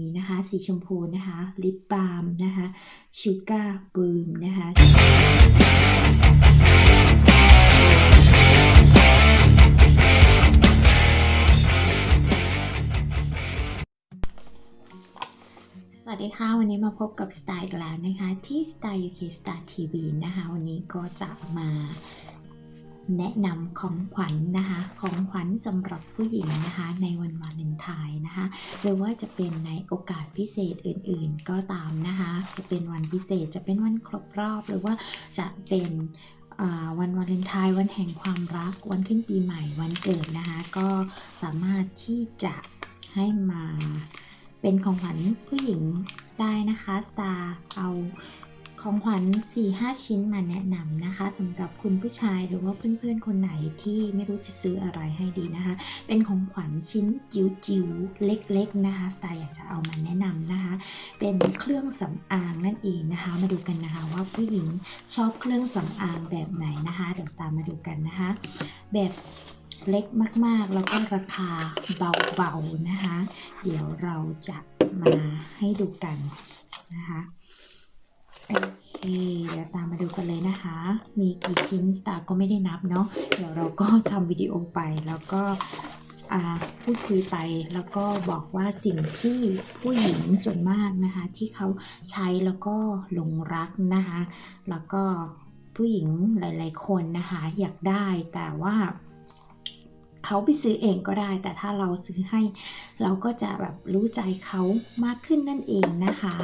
นี้นะคะ สีชมพูนะคะลิปบาล์มนะคะชูการ์บูมนะคะสวัสดีค่ะ วันนี้มาพบกับสไตล์อีกแล้วนะคะ ที่ Style UK Star TV นะคะ วันนี้ก็จะมา แนะนำของขวัญนะคะ ของขวัญสำหรับผู้หญิงนะคะ ในวันวาเลนไทน์นะคะ หรือว่าจะเป็นในโอกาสพิเศษอื่นๆ ก็ตามนะคะ จะเป็นวันพิเศษ จะเป็นวันครบรอบ หรือว่าจะเป็นวันวาเลนไทน์วันแห่งความรัก วันขึ้นปีใหม่ วันเกิดนะคะ ก็สามารถที่จะให้มาเป็นของขวัญผู้หญิงได้นะคะ สตาร์เอา ของขวัญ 4-5 ชิ้นมาแนะนำนะคะสำหรับคุณผู้ชายหรือว่าเพื่อนๆ คนไหนที่ไม่รู้จะซื้ออะไรให้ดีนะคะ เป็นของขวัญชิ้นจิ๋วๆ เล็กๆนะคะสไตล์อยากจะเอามาแนะนำนะคะ เป็นเครื่องสำอางนั่นเองนะคะ มาดูกันนะคะว่าผู้หญิงชอบเครื่องสำอางแบบไหนนะคะเดี๋ยวตามมาดูกันนะคะ แบบเล็กมากๆ แล้วก็ราคาเบาๆนะคะ เดี๋ยวเราจะมาให้ดูกันนะคะ โอเคเดี๋ยวตามมาดูกันเลยนะคะ มีกี่ชิ้นสตาร์ก็ไม่ได้นับเนาะเดี๋ยวเราก็ทำวิดีโอไปแล้วก็พูดคุยไปแล้วก็บอกว่าสิ่งที่ผู้หญิงส่วนมากนะคะ ที่เขาใช้แล้วก็หลงรักนะคะ แล้วก็ผู้หญิงหลาย ๆ คนนะคะ อยากได้แต่ว่าเขาไปซื้อเองก็ได้ แต่ถ้าเราซื้อให้เราก็จะแบบรู้ใจเขามากขึ้นนั่นเองนะคะ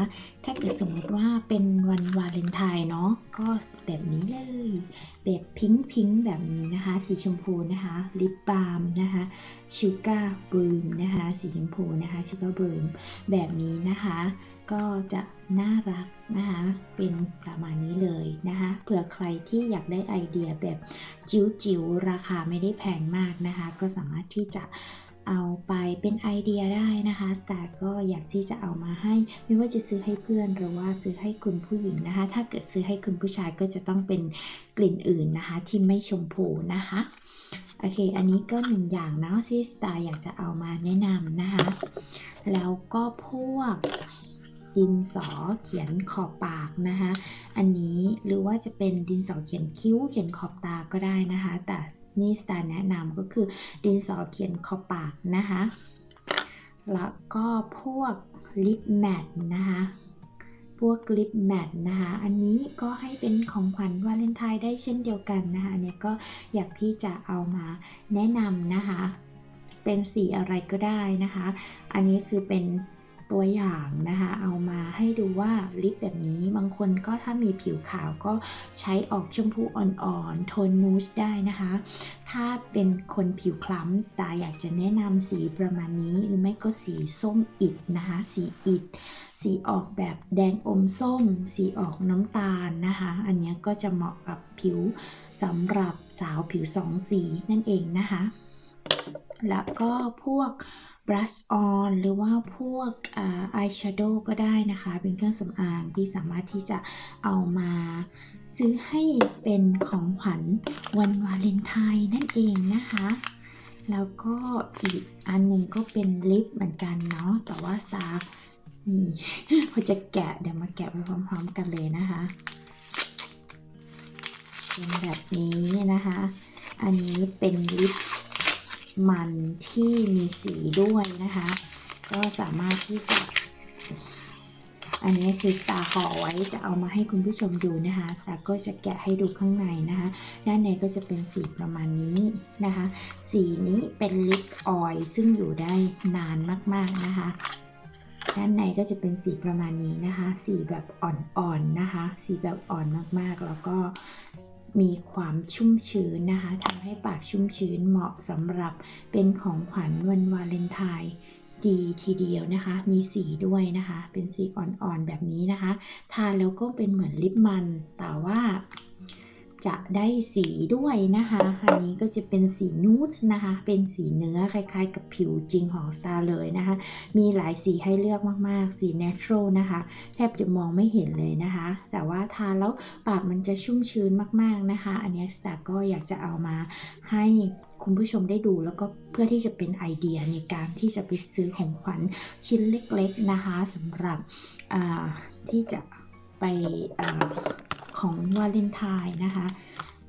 ถ้าเกิดสมมติว่าเป็นวันวาเลนไทน์เนาะก็แบบนี้เลย แบบพิงพิงแบบนี้นะคะ สีชมพูนะคะลิปบาล์มนะคะชูการ์บลูมนะคะสีชมพูนะคะชูการ์บลูมแบบนี้นะคะ ก็จะน่ารักนะคะ เป็นประมาณนี้เลยนะคะเผื่อใครที่อยากได้ไอเดียแบบจิ๋วๆราคาไม่ได้แพงมากนะคะ ก็สามารถที่จะ เอาไปเป็นไอเดียได้นะคะ แต่ก็อยากที่จะเอามาให้ ไม่ว่าจะซื้อให้เพื่อน หรือว่าซื้อให้คุณผู้หญิงนะคะ ถ้าเกิดซื้อให้คุณผู้ชายก็จะต้องเป็นกลิ่นอื่นนะคะ ที่ไม่ชมพูนะคะ โอเค อันนี้ก็หนึ่งอย่างเนาะที่สไตล์อยากจะเอามาแนะนำนะคะ แล้วก็พวกดินสอเขียนขอบปากนะคะ อันนี้หรือว่าจะเป็นดินสอเขียนคิ้วเขียนขอบตาก็ได้นะคะ แต่ นี่สไตล์แนะนำก็คือดินสอเขียนขอบปากนะคะ แล้วก็พวกลิปแมทนะคะพวกลิปแมทนะคะ อันนี้ก็ให้เป็นของขวัญวาเลนไทน์ได้เช่นเดียวกันนะคะเนี่ยก็อยากที่จะเอามาแนะนำนะคะ เป็นสีอะไรก็ได้นะคะ อันนี้คือเป็น ตัวอย่างนะคะ เอามาให้ดูว่าลิปแบบนี้บางคนก็ถ้ามีผิวขาวก็ใช้ออกชมพูอ่อนๆโทนนูชได้นะคะ ถ้าเป็นคนผิวคล้ำสไตล์อยากจะแนะนำสีประมาณนี้หรือไม่ก็สีส้มอิดนะคะ สีอิดสีออกแบบแดงอมส้ม สีออกน้ำตาลนะคะ อันนี้ก็จะเหมาะกับผิวสำหรับสาวผิวสองสีนั่นเองนะคะ แล้วก็พวก brush on หรือว่าพวกอา eyeshadow ก็ได้นะคะ เป็นเครื่องสำอางที่สามารถที่จะเอามาซื้อให้เป็นของขวัญวันวาเลนไทน์นั่นเองนะคะ แล้วก็อีกอันหนึ่งก็เป็นลิปเหมือนกันเนาะ แต่ว่าสตาร์นี่พอจะแกะเดี๋ยวมาแกะไปพร้อมๆกันเลยนะคะเป็นแบบนี้นะคะ อันนี้เป็นลิป มันที่มีสีด้วยนะคะ ก็สามารถที่จะ อันนี้คือสตาร์ห่อไว้จะเอามาให้คุณผู้ชมดูนะคะสตาร์ก็จะแกะให้ดูข้างในนะคะ ด้านในก็จะเป็นสีประมาณนี้นะคะ สีนี้เป็นลิปออยล์ซึ่งอยู่ได้นานมากๆนะคะด้านในก็จะเป็นสีประมาณนี้นะคะ สีแบบอ่อนๆนะคะ สีแบบอ่อนมากๆ แล้วก็ มีความชุ่มชื้นนะคะทำให้ปากชุ่มชื้นเหมาะสำหรับเป็นของขวัญวันวาเลนไทน์ดีทีเดียวนะคะ มีสีด้วยนะคะ เป็นสีอ่อนๆแบบนี้นะคะ ทานแล้วก็เป็นเหมือนลิปมัน แต่ว่า จะได้สีด้วยนะคะ อันนี้ก็จะเป็นสีนูดนะคะ เป็นสีเนื้อคล้ายๆ กับผิวจริงของ Star เลยนะคะ มีหลายสีให้เลือกมากๆ สี natural นะคะ แทบจะมองไม่เห็นเลยนะคะ แต่ว่าทาแล้วปากมันจะชุ่มชื้นมากๆนะคะ อันนี้ Star ก็อยากจะเอามาให้คุณผู้ชมได้ดูแล้วก็เพื่อที่จะเป็นไอเดียในการที่จะไปซื้อของขวัญชิ้นเล็กๆนะคะสำหรับที่จะไป ของวาเลนไทน์นะคะ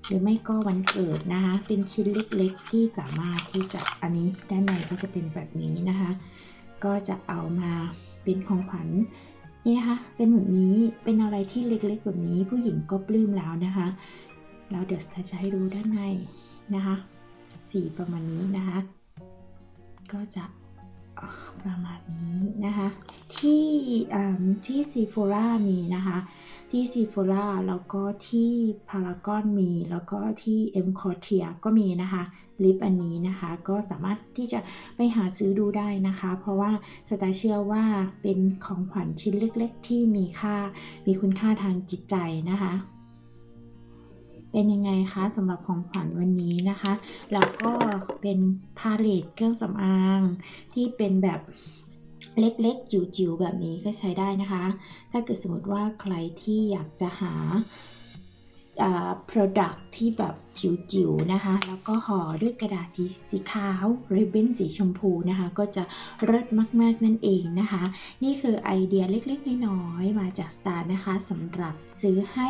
หรือไม่ก็วันเกิดนะคะ เป็นชิ้นเล็กๆ ที่สามารถที่จะอันนี้ด้านในก็จะเป็นแบบนี้นะคะ ก็จะเอามาเป็นของขวัญนี่นะคะ เป็นแบบนี้เป็นอะไรที่เล็กๆ แบบนี้ผู้หญิงก็ปลื้มแล้วนะคะแล้วเดี๋ยวจะให้ดูด้านในนะคะ สีประมาณนี้นะคะ ก็จะ ประมาณนี้นะคะ ที่ที่ซีโฟรามีนะคะ ที่ซีโฟราแล้วก็ที่พารากอนมี แล้วก็ที่เอ็มคอร์เทียก็มีนะคะลิปอันนี้นะคะ ก็สามารถที่จะไปหาซื้อดูได้นะคะ เพราะว่าสตล์เชื่อว่าเป็นของขวัญชิ้นเล็ก ๆ ที่มีค่ามีคุณค่าทางจิตใจนะคะ เป็นยังไงคะสำหรับของขวัญวันนี้นะคะ แล้วก็เป็นพาเลตเครื่องสำอางที่เป็นแบบเล็กๆ จิ๋วๆ แบบนี้ก็ใช้ได้นะคะ ถ้าเกิดสมมติว่าใครที่อยากจะหาอ่า product ที่แบบจิ๋วๆนะคะ แล้วก็ห่อด้วยกระดาษสีสีขาวริบบิ้นสีชมพูนะคะ ก็จะเลิศมากๆนั่นเองนะคะ นี่คือไอเดียเล็กๆ น้อยๆมาจาก Star นะคะสำหรับซื้อให้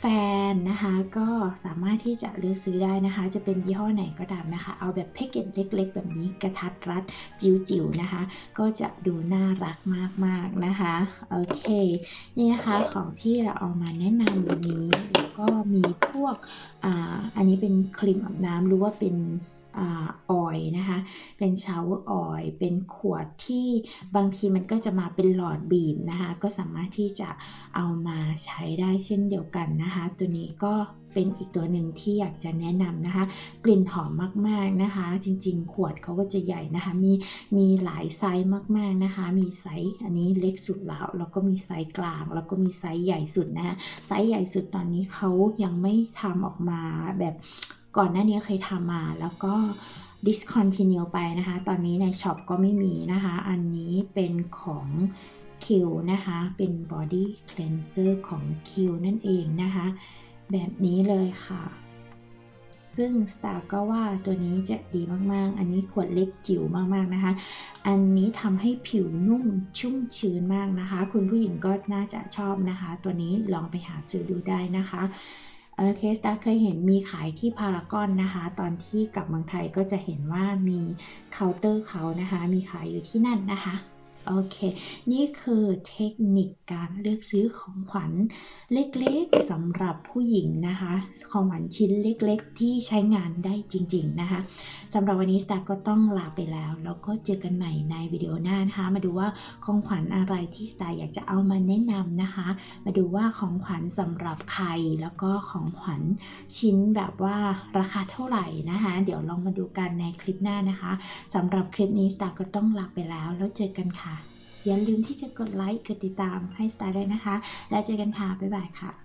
แฟนนะคะ ก็สามารถที่จะเลือกซื้อได้นะคะ จะเป็นยี่ห้อไหนก็ตามนะคะ เอาแบบแพ็กเกจเล็ก ๆ แบบนี้กระทัดรัดจิ๋วๆนะคะ ก็จะดูน่ารักมากๆนะคะโอเคนี่นะคะของที่เราเอามาแนะนำวันนี้แล้วก็มีพวกอ่าอันนี้เป็นครีมอาบน้ำหรือว่าเป็น ออยนะคะ เป็นชาวออยเป็นขวดที่บางทีมันก็จะมาเป็นหลอดบีบนะคะ ก็สามารถที่จะเอามาใช้ได้เช่นเดียวกันนะคะ ตัวนี้ก็เป็นอีกตัวหนึ่งที่อยากจะแนะนำนะคะ กลิ่นหอมมากๆนะคะ จริงๆ ขวดเขาก็จะใหญ่นะคะ มีมีหลายไซส์มากๆนะคะ มีไซส์อันนี้เล็กสุดแล้วแล้วก็มีไซส์กลาง แล้วก็มีไซส์ใหญ่สุดนะะไซส์ใหญ่สุดตอนนี้เขายังไม่ทำออกมาแบบ ก่อนหน้านี้เคยทำมาแล้วก็ discontinue ไปนะคะ ตอนนี้ในช็อปก็ไม่มีนะคะ อันนี้เป็นของคิวนะคะ เป็น body cleanser ของคิวนั่นเองนะคะ แบบนี้เลยค่ะ ซึ่ง Star ก็ว่าตัวนี้จะดีมาก ๆ อันนี้ขวดเล็กจิ๋วมาก ๆ นะคะ อันนี้ทำให้ผิวนุ่มชุ่มชื้นมากนะคะ คุณผู้หญิงก็น่าจะชอบนะคะ ตัวนี้ลองไปหาซื้อดูได้นะคะ เคสตาเคยเห็นมีขายที่พารากอนนะคะ ตอนที่กลับเมืองไทยก็จะเห็นว่ามีเคาน์เตอร์เขานะคะ มีขายอยู่ที่นั่นนะคะ โอเค นี่คือเทคนิคการเลือกซื้อของขวัญเล็กๆสำหรับผู้หญิงนะคะ ของขวัญชิ้นเล็กๆ ที่ใช้งานได้จริง ๆ นะคะสำหรับวันนี้สตาร์ก็ต้องลาไปแล้ว แล้วก็เจอกันใหม่ในวิดีโอหน้านะคะ มาดูว่าของขวัญอะไรที่สตาร์อยากจะเอามาแนะนำนะคะ มาดูว่าของขวัญสำหรับใคร แล้วก็ของขวัญชิ้นแบบว่าราคาเท่าไหร่นะคะ เดี๋ยวลองมาดูกันในคลิปหน้านะคะสำหรับคลิปนี้สตาร์ก็ต้องลาไปแล้ว แล้วเจอกันค่ะ อย่าลืมที่จะกดไลค์กดติดตามให้สตาร์ด้วยนะคะ แล้วเจอกันค่ะ บ๊ายบายค่ะ